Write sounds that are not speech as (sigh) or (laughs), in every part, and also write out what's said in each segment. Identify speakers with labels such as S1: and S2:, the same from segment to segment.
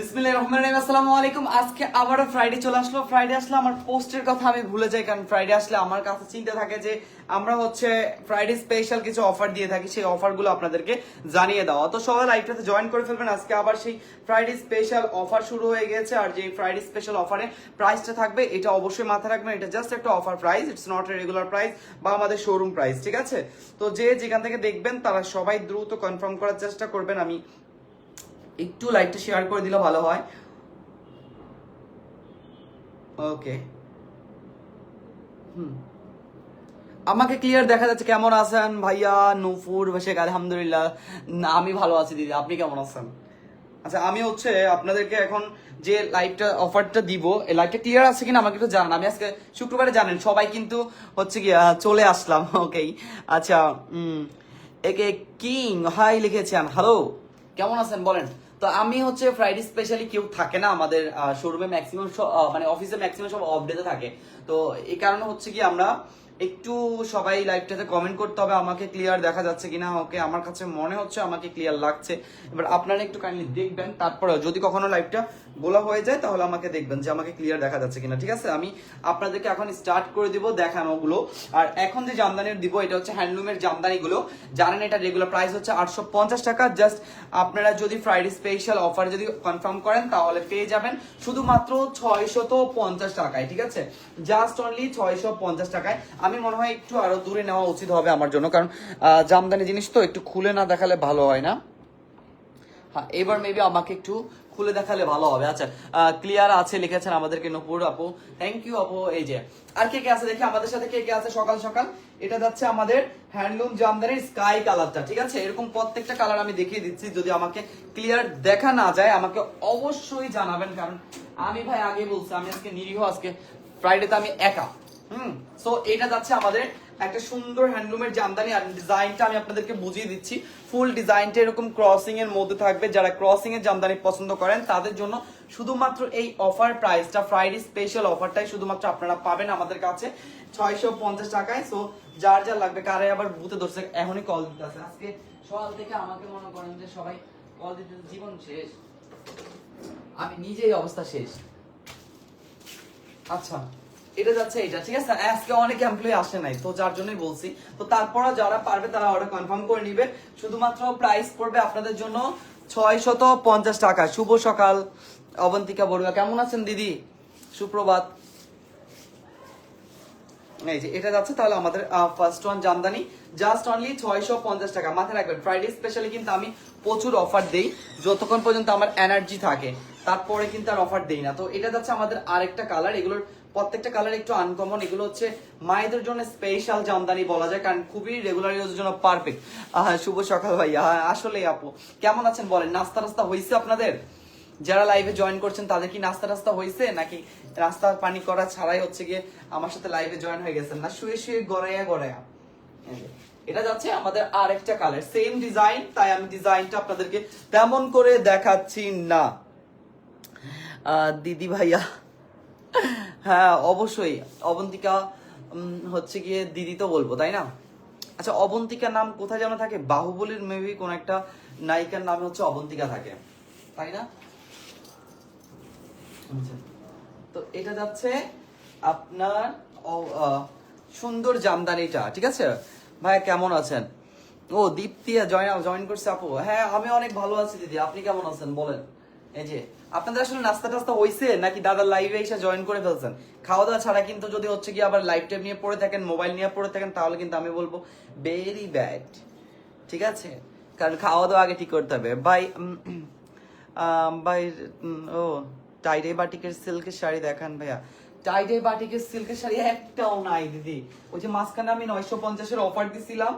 S1: বিসমিল্লাহ রহমান আলাইকুম। আজকে আবারও ফ্রাইডে চলে আসলো। ফ্রাইডে আসলে আমার পোস্টের কথা আমি ভুলে যাই, কারণ ফ্রাইডে আসলে আমার কাছে চিন্তা থাকে যে আমরা হচ্ছে ফ্রাইডে স্পেশাল কিছু অফার দিয়ে থাকি, সেই অফারগুলো আপনাদেরকে জানিয়ে দেওয়া। তো সবাই লাইভটাতে জয়েন করে ফেলবেন। আজকে আবার সেই ফ্রাইডে স্পেশাল অফার শুরু হয়ে গেছে, আর যে ফ্রাইডে স্পেশাল অফারে প্রাইসটা থাকবে, এটা অবশ্যই মাথায় রাখবেন। এটা জাস্ট একটা offer price it's not a regular price বা আমাদের শোরুম প্রাইস ঠিক আছে? তো যে যেখান থেকে দেখবেন, তারা সবাই দ্রুত কনফার্ম করার চেষ্টা করবেন। আমি একটু লাইভটা শেয়ার করে দিলে ভালো হয়। ওকে হুম। আমাকে ক্লিয়ার দেখা যাচ্ছে কেমন আছেন ভাইয়া? নুপুর শেখ আলহামদুলিল্লাহ। না, আমি ভালো আছি দিদি আপনি কেমন আছেন? আচ্ছা আমি হচ্ছে আপনাদেরকে এখন যে লাইভটা অফারটা দিব এই লাইভটা ক্লিয়ার আছে কিনা আমাকে একটু জানান। আমি আজকে শুক্রবারে জানেন সবাই কিন্তু হচ্ছে কি চলে আসলাম (laughs) ওকেই আচ্ছা একে কিং হাই লিখেছেন হ্যালো কেমন আছেন বলেন। তো আমি হচ্ছে ফ্রাইডে স্পেশালি কেউ থাকে না আমাদের শোরুমে ম্যাক্সিমাম মানে অফিসে ম্যাক্সিমাম সব অফ ডেতে থাকে। তো এই কারণে হচ্ছে কি আমরা একটু সবাই লাইভটাতে কমেন্ট করতে হবে, আমাকে ক্লিয়ার দেখা যাচ্ছে কিনা, ওকে আমার কাছে মনে হচ্ছে আমাকে ক্লিয়ার লাগছে। এবার আপনারা একটু কাইন্ডলি দেখবেন, তারপরে যদি কখনো লাইভটা বলা হয়ে যায়, তাহলে আমাকে দেখবেন যে আমাকে ক্লিয়ার দেখা যাচ্ছে কিনা, ঠিক আছে? আমি আপনাদেরকে এখন স্টার্ট করে দিব দেখানোগুলো। আর এখন যে জামদানির দিব, এটা হচ্ছে হ্যান্ডলুমের জামদানিগুলো। জানেন এটা রেগুলার প্রাইস হচ্ছে আটশো পঞ্চাশ টাকা। জাস্ট আপনারা যদি ফ্রাইডে স্পেশাল অফার যদি কনফার্ম করেন, তাহলে পেয়ে যাবেন শুধুমাত্র ছয়শত পঞ্চাশ টাকায়, ঠিক আছে? জাস্ট অনলি ছয়শো পঞ্চাশ টাকায়। আমি মনে হয় একটু আরও দূরে নেওয়া উচিত হবে আমার জন্য। কারণ জামদানি জিনিস তো একটু খুলে না দেখালে ভালো হয় না। হ্যাঁ এবার মেবি আমাকে একটু খুলে দেখালে ভালো হবে। আচ্ছা ক্লিয়ার আছে, লিখেছেন আমাদেরকে নপুর আপু। থ্যাংক ইউ আপু, এই যে। আর কে কে আছে দেখি, আমাদের সাথে কে কে আছে? সকাল সকাল। এটা যাচ্ছে আমাদের হ্যান্ডলুম জামদানির স্কাই কালারটা ঠিক আছে? এরকম প্রত্যেকটা কালার আমি দেখিয়ে দিচ্ছি, যদি আমাকে ক্লিয়ার দেখা না যায়, আমাকে অবশ্যই জানাবেন। কারণ, আমি ভাই আগে বলছি, আমি আজকে নিরীহ, আজকে ফ্রাইডেতে আমি একা। হুম সো এটা যাচ্ছে আমাদের একটা সুন্দর হ্যান্ডলুমের জামদানি আর ডিজাইনটা আমি আপনাদেরকে বুঝিয়ে দিচ্ছি। ফুল ডিজাইনটা এরকম ক্রসিং এর মধ্যে থাকবে। যারা ক্রসিং এর জামদানি পছন্দ করেন, তাদের জন্য শুধুমাত্র এই অফার প্রাইসটা ফ্রাইডে স্পেশাল অফারটাই শুধুমাত্র আপনারা পাবেন আমাদের কাছে। ছয়শো পঞ্চাশ টাকায়। সো যার যা লাগবে কারে আবার বুথে ধরছে। এখনই কল দিতেছে আজকে সকাল থেকে আমাকে মনে করেন যে সবাই কল দিতে জীবন শেষ। আমি নিজেই অবস্থা শেষ। আচ্ছা। এটা যাচ্ছে এটা ঠিক আছে? আজকে অনেক এমপ্লয়ি আসে নাই, তো যার জন্যই বলছি। তো তারপরে যারা পারবে তারা অর্ডার কনফার্ম করে নিবে। শুধুমাত্র প্রাইস পড়বে আপনাদের জন্য ছয় পঞ্চাশ টাকা। শুভ সকাল, অবন্তিকা বড়ুয়া। কেমন আছেন দিদি? সুপ্রভাত। এই যে, এটা যাচ্ছে তাহলে আমাদের first one jamdani. Just only ছয়শো পঞ্চাশ টাকা। মাথায় রাখবেন ফ্রাইডে স্পেশালি কিন্তু আমি প্রচুর অফার দেই। যতক্ষণ পর্যন্ত আমার এনার্জি থাকে, তারপরে কিন্তু আর অফার দেই না। তো এটা যাচ্ছে আমাদের আরেকটা কালার এগুলোর প্রত্যেকটা কালার একটু আনকমন এগুলো হচ্ছে মায়েদের জন্য স্পেশাল জামদানি বলা যায়, কারণ খুবই রেগুলার ইউজের জন্য পারফেক্ট শুভ সকাল ভাইয়া। আসলে আপু, কেমন আছেন বলেন? নাস্তা রাস্তা হয়েছে আপনাদের? যারা লাইভে জয়েন করছেন, তাদের কি নাস্তা টাস্তা হয়েছে নাকি রাস্তা পানি করা ছাড়াই হচ্ছে গিয়ে আমার সাথে লাইভে জয়েন হয়ে গেছেন? না, শুয়ে শুয়ে গড়াইয়া গড়াইয়া। এটা যাচ্ছে আমাদের আরেকটা কালার সেম ডিজাইন তাই আমি ডিজাইনটা আপনাদেরকে তেমন করে দেখাচ্ছি না। দিদি ভাইয়া হ্যাঁ অবশ্যই। অবন্তিকা হচ্ছে গিয়ে দিদি তো বলব, তাই না? আচ্ছা অবন্তিকা নাম কোথায় যেন থাকে? বাহুবলীর মেবি কোন একটা নায়িকার নামে হচ্ছে অবন্তিকা থাকে। তাই না? আচ্ছা। তো এটা যাচ্ছে আপনার সুন্দর জামদানিটা, ঠিক আছে? ভাইয়া, কেমন আছেন? ও, দীপ্তিয়া জয়েন জয়েন করছে আপু। হ্যাঁ আমি অনেক ভালো আছি, দিদি। আপনি কেমন আছেন? বলেন। এই যে, আপনাদের আসলে নাস্তা টাস্তা নাকি দাদার লাইভে এসে জয়েন করে ফেলছেন? খাওয়া দাওয়া ছাড়া কিন্তু যদি হচ্ছে কি আবার লাইভ নিয়ে পড়ে থাকেন মোবাইল নিয়ে পড়ে থাকেন, তাহলে কিন্তু আমি বলব ভেরি ব্যাড ঠিক আছে? কারণ খাওয়া দাওয়া আগে ঠিক করতে হবে। ও টাইডে বাটিকের সিল্কের শাড়ি দেখান ভাইয়া। টাইডে বাটিকের সিল্কের শাড়ি একটাও নাই, দিদি। ওই যে মাঝখানে আমি নয়শো পঞ্চাশের অফার দিছিলাম,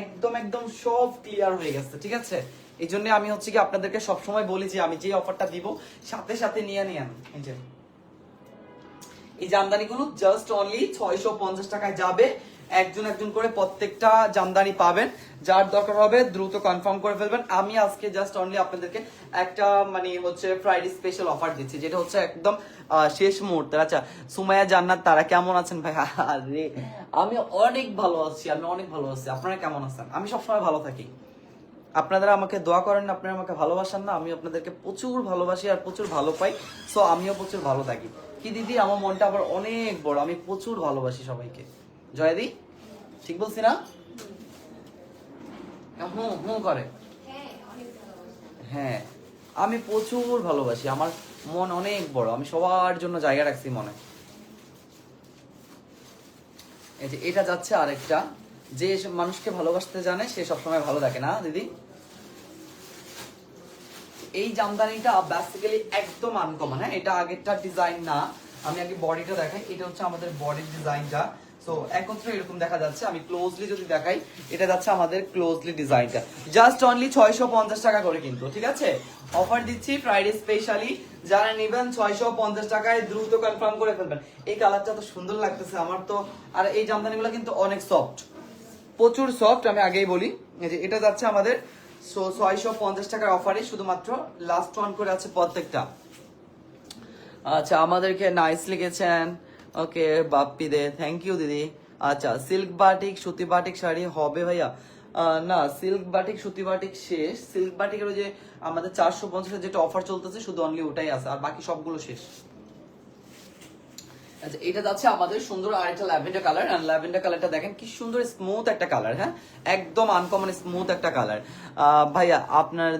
S1: একদম একদম সব ক্লিয়ার হয়ে গেছে, ঠিক আছে? এই জন্য আমি হচ্ছে কি আপনাদেরকে সবসময় বলি যে আমি যে অফারটা দিব, সাথে সাথে নিয়ে নিয়ে এই যে। এই জামদানিগুলো জাস্ট অনলি ছয়শো পঞ্চাশ টাকায় যাবে। একজন একজন করে প্রত্যেকটা জামদানি পাবেন। যার দরকার হবে দ্রুত কনফার্ম করে ফেলবেন। আমি আজকে জাস্ট অনলি আপনাদেরকে একটা মানে হচ্ছে ফ্রাইডে স্পেশাল অফার দিচ্ছি, যেটা হচ্ছে একদম শেষ মুহূর্তে আচ্ছা সুমাইয়া জান্নাত, তারা কেমন আছেন ভাই? আরে, আমি অনেক ভালো আছি, আমি অনেক ভালো আছি। আপনারা কেমন আছেন? আমি সবসময় ভালো থাকি। আপনারা আমাকে দোয়া করেন না আপনারা আমাকে ভালোবাসেন না, আমি আপনাদেরকে প্রচুর ভালোবাসি আর প্রচুর ভালো পাই সো আমিও প্রচুর ভালো থাকি। কি দিদি, আমার মনটা আবার অনেক বড়, আমি প্রচুর ভালোবাসি সবাইকে। জয়দি, ঠিক বলছি না? হুম হুম করে। হ্যাঁ আমি প্রচুর ভালোবাসি, আমার মন অনেক বড়, আমি সবার জন্য জায়গা রাখছি মনে। এই যে, এটা যাচ্ছে আরেকটা। যে মানুষকে ভালোবাসতে জানে, সে সবসময় ভালো থাকে না, দিদি? এই জামদানিটা বেসিক্যালি একদম আনকমন হ্যাঁ? এটা আগেরটা ডিজাইন না। আমি আগে বডিটা দেখাই। এটা হচ্ছে আমাদের বডির ডিজাইনটা সো একত্রে এরকম দেখা যাচ্ছে। আমি ক্লোজলি যদি দেখাই, এটা যাচ্ছে আমাদের ক্লোজলি ডিজাইনটা জাস্ট অনলি ছয়শো পঞ্চাশ টাকা করে কিন্তু, ঠিক আছে? অফার দিচ্ছি ফ্রাইডে স্পেশালি যারা নেবেন ছয়শো পঞ্চাশ টাকায় দ্রুত কনফার্ম করে ফেলবেন। এই কালারটা তো সুন্দর লাগতেছে, আমার তো আর এই জামদানিগুলো কিন্তু অনেক সফট প্রচুর সফট আমি আগেই বলি। যে এটা যাচ্ছে আমাদের ছয়শো পঞ্চাশ টাকার অফারে শুধুমাত্র লাস্ট ওয়ান করে আছে প্রত্যেকটা। আচ্ছা আমাদেরকে নাইস লিখেছেন। Okay Bappi De thank you দিদি। আচ্ছা সিল্ক বাটিক সুতি বাটিক শাড়ি হবে ভাইয়া? না সিল্ক বাটিক সুতি বাটিক শেষ। সিল্ক বাটিকের যে আমাদের চারশো পঞ্চাশের যেটা অফার চলতেছে, শুধু অনলি ওটাই আছে, আর বাকি সবগুলো শেষ। আচ্ছা এটা যাচ্ছে আমাদের সুন্দর আরেকটা ল্যাভেন্ডার কালার আর ল্যাভেন্ডার কালারটা দেখেন কি সুন্দর স্মুথ একটা কালার হ্যাঁ? একদম আনকমন স্মুথ একটা কালার। ভাইয়া, আপনার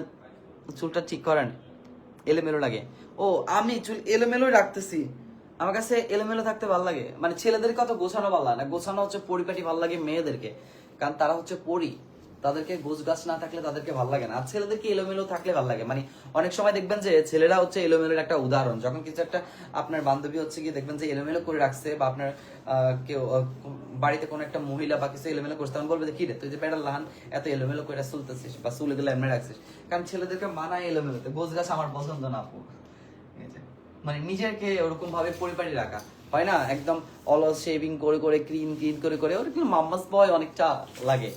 S1: চুলটা ঠিক করেন, এলোমেলো লাগে। ও, আমি চুল এলোমেলো রাখতেছি। আমার কাছে এলোমেলো থাকতে ভালো লাগে। মানে ছেলেদের কত গোছানো ভালো লাগে না। গোছানো হচ্ছে পরিপাটি ভালো লাগে মেয়েদেরকে। কারণ তারা হচ্ছে পরি। তাদেরকে গোছ গাছ না থাকলে তাদেরকে ভালো লাগে না। আর ছেলেদেরকে এলোমেলো থাকলে ভালো লাগে। মানে অনেক সময় দেখবেন যে ছেলেরা হচ্ছে এলোমেলোর একটা উদাহরণ। যখন কিছু একটা আপনার বান্ধবী হচ্ছে গিয়ে দেখবেন যে এলোমেলো করে রাখছে বা আপনার কেউ বাড়িতে কোনো একটা মহিলা বা কিছু এলোমেলো করছে, তখন বলবে কি রে, তুই যে পেটা লাহান, এত এলোমেলো করে চুলতেছিস বা চুলে দিলে এমনি রাখছিস? কারণ ছেলেদেরকে মানায় এলোমেলোতে। গোছ গাছ আমার পছন্দ না, আপু। মানে নিজেকে ওরকম ভাবে পরিপাটি রাখা। হয় না? একদম অলস শেভিং করে করে ক্রিম ক্রিম করে করে, ওরকম মাম্মাস বয় অনেকটা লাগে।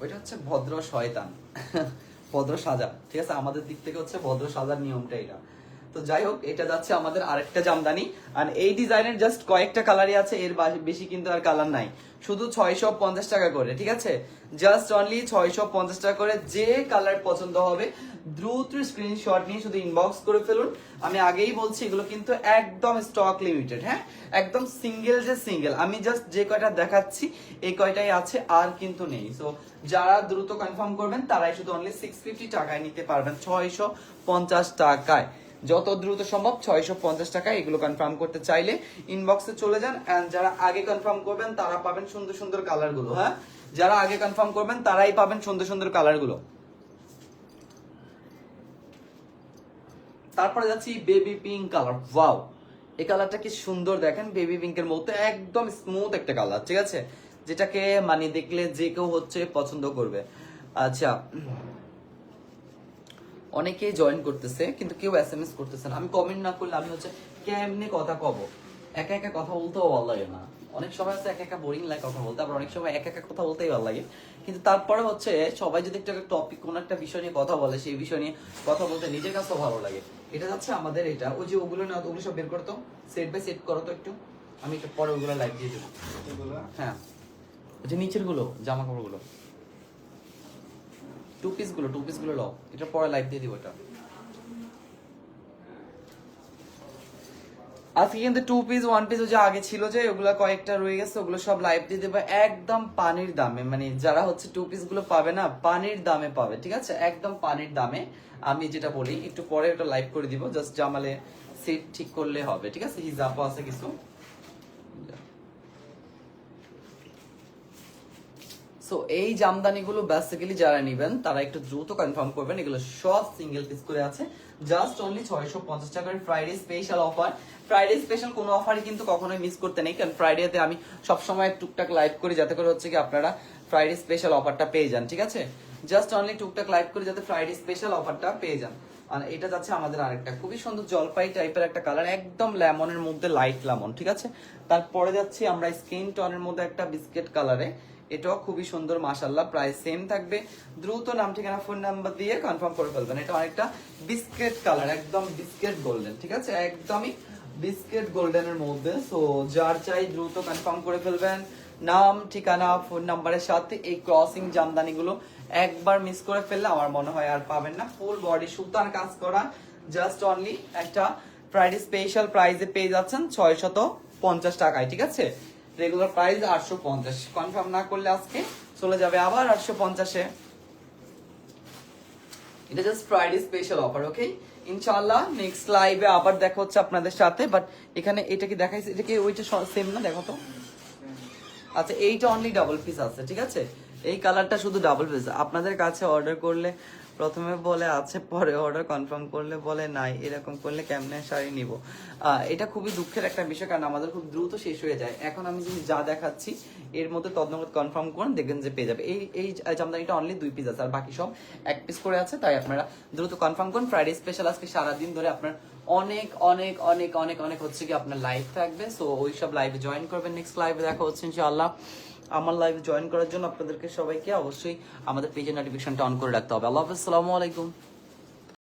S1: ওইটা হচ্ছে ভদ্র শয়তান। ভদ্র সাজা। ঠিক আছে? আমাদের দিক থেকে হচ্ছে ভদ্র সাজার নিয়মটা এটা তো যাই হোক, এটা যাচ্ছে আমাদের আরেকটা জামদানি। আর এই ডিজাইনের জাস্ট কয়েকটা কালারই আছে, এর বেশি কিন্তু আর কালার নাই। শুধু ছয়শো পঞ্চাশ টাকা করে, ঠিক আছে? জাস্ট অনলি ছয়শো পঞ্চাশ টাকা করে যে কালার পছন্দ হবে, দ্রুত স্ক্রিনশট নিয়ে শুধু ইনবক্স করে ফেলুন। আমি আগেই বলছি, এগুলো কিন্তু একদম স্টক লিমিটেড হ্যাঁ? একদম সিঙ্গেল যে সিঙ্গেল আমি জাস্ট যে কয়টা দেখাচ্ছি, এই কয়টাই আছে, আর কিন্তু নেই। সো যারা দ্রুত কনফার্ম করবেন, তারাই শুধু অনলি সিক্স টাকায় নিতে পারবেন, ছয়শো পঞ্চাশ টাকায়। যত দ্রুত সম্ভব ছয়শো পঞ্চাশ টাকায় এগুলো কনফার্ম করতে চাইলে ইনবক্সে চলে যান অ্যান্ড যারা আগে কনফার্ম করবেন তারা পাবেন সুন্দর সুন্দর কালারগুলো হ্যাঁ? যারা আগে কনফার্ম করবেন তারাই পাবেন সুন্দর সুন্দর কালারগুলো তারপরে যাচ্ছি বেবি পিঙ্ক কালার ওয়াও এই কালারটা কি সুন্দর দেখেন বেবি পিঙ্কের মধ্যে একদম স্মুথ একটা কালার ঠিক আছে? যেটাকে মানে দেখলে যে কেউ হচ্ছে পছন্দ করবে। আচ্ছা অনেকেই জয়েন করতেছে কিন্তু কেউ এস এম এস করতেছে না। আমি কমেন্ট না করলে আমি হচ্ছে কেমনে কথা কব? একা একা কথা বলতেও ভালো লাগে না। অনেক সময় হচ্ছে একা একা বোরিং লাগে কথা বলতে আবার অনেক সময় একা একা কথা বলতেই ভালো লাগে। কিন্তু তারপরে হচ্ছে সবাই যদি একটা টপিক কোন একটা বিষয় নিয়ে কথা বলে সেই বিষয় নিয়ে কথা বলতে নিজের কাছেও ভালো লাগে। এটা যাচ্ছে আমাদের এটা। ওই যে ওগুলো না ওগুলো সব বের করতো। সেট বাই সেট করো তো একটু। আমি একটু পরে ওগুলো লাইভ দিয়ে দেবো। হ্যাঁ। ওই যে নিচেরগুলো জামা কাপড়গুলো টু পিসগুলো টু পিসগুলো লও। এটা পরে লাইভ দিয়ে দিব এটা। আজকে কিন্তু টু পিস ওয়ান পিস যে আগে ছিল যে, ওগুলো কয়েকটা রয়ে গেছে, ওগুলো সব লাইভ দিয়ে দেবে। একদম পানির দামে মানে যারা হচ্ছে টু পিসগুলো পাবে না, পানির দামে পাবে, ঠিক আছে? একদম পানির দামে। আমি যেটা বলি, একটু পরে ওটা লাইভ করে দিব জাস্ট জামালে সিট ঠিক করলে হবে, ঠিক আছে? হিজাবও আছে কিছু। সো এই জামদানিগুলো বেসিক্যালি যারা নেবেন, তারা একটু দ্রুত কনফার্ম করবেন, এগুলো সব সিঙ্গেল পিস করে আছে। জাস্ট অনলি ছয়শো পঞ্চাশ টাকার Friday special offer Friday special কোনো অফারই কিন্তু কখনোই মিস করতে নেই, কারণ ফ্রাইডেতে আমি সবসময় টুকটাক লাইভ করি, যাতে করে হচ্ছে কি আপনারা ফ্রাইডে স্পেশাল অফারটা পেয়ে যান, ঠিক আছে? জাস্ট অনলি টুকটাক লাইভ করে, যাতে ফ্রাইডে স্পেশাল অফারটা পেয়ে যান। আর এটা যাচ্ছে আমাদের আরেকটা, খুবই সুন্দর জলপাই টাইপের একটা কালার একদম লেমনের মধ্যে লাইট লেমন ঠিক আছে? তারপরে যাচ্ছি আমরা স্কিন টনের মধ্যে একটা বিস্কিট কালারে এটাও খুবই সুন্দর মাশাল্লাহ প্রায় সেম থাকবে। দ্রুত নাম, ঠিকানা ফোন নাম্বার দিয়ে কনফার্ম করে ফেলবেন। এটা অনেকটা বিস্কেট কালার একদম বিস্কেট গোল্ডেন ঠিক আছে? একদমই বিস্কেট গোল্ডেনের মধ্যে। সো যার চাই দ্রুত কনফার্ম করে ফেলবেন। নাম, ঠিকানা ফোন নাম্বারের সাথে এই ক্রসিং জামদানিগুলো একবার মিস করে ফেললে আমার মনে হয় আর পাবেন না। ফুল বডি সুতার কাজ করা। জাস্ট অনলি একটা ফ্রাইডে স্পেশাল প্রাইজে পেয়ে যাচ্ছেন ছয় শত পঞ্চাশ টাকায়, ঠিক আছে? রেগুলার প্রাইস আটশো পঞ্চাশ। কনফার্ম না করলে আজকে চলে যাবে আবার আটশো পঞ্চাশে। এটা just Friday special offer okay ইনশাআল্লাহ নেক্সট লাইভে আবার দেখা হচ্ছে আপনাদের সাথে বাট এখানে এটা কি দেখাইছে? এটা কি ওইটা সেম না? দেখো তো। আচ্ছা এইটা অনলি ডাবল পিস আছে, ঠিক আছে? এই কালারটা শুধু ডাবল পিস আপনাদের কাছে অর্ডার করলে প্রথমে বলে আছে, পরে অর্ডার কনফার্ম করলে বলে নাই। এরকম করলে কেমনে শাড়ি নিব? এটা খুবই দুঃখের একটা বিষয়, কারণ আমাদের খুব দ্রুত শেষ হয়ে যায়। এখন আমি যা দেখাচ্ছি, এর মধ্যে তদনগত কনফার্ম করুন, দেখবেন যে পেয়ে যাবে। এই এই জামদানিটা অনলি দুই পিস আছে, আর বাকি সব এক পিস করে আছে, তাই আপনারা দ্রুত কনফার্ম করুন। ফ্রাইডে স্পেশাল আজকে সারাদিন ধরে আপনার অনেক অনেক অনেক অনেক অনেক হচ্ছে কি আপনার লাইভ থাকবে। সো ওই সব লাইভে জয়েন করবেন। নেক্সট লাইভে দেখা হচ্ছে, ইনশাআল্লাহ। আমার লাইভ জয়েন করার জন্য আপনাদেরকে সবাইকে অবশ্যই আমাদের পেজের নোটিফিকেশনটা অন করে রাখতে হবে। আল্লাহ আসসালামু আলাইকুম।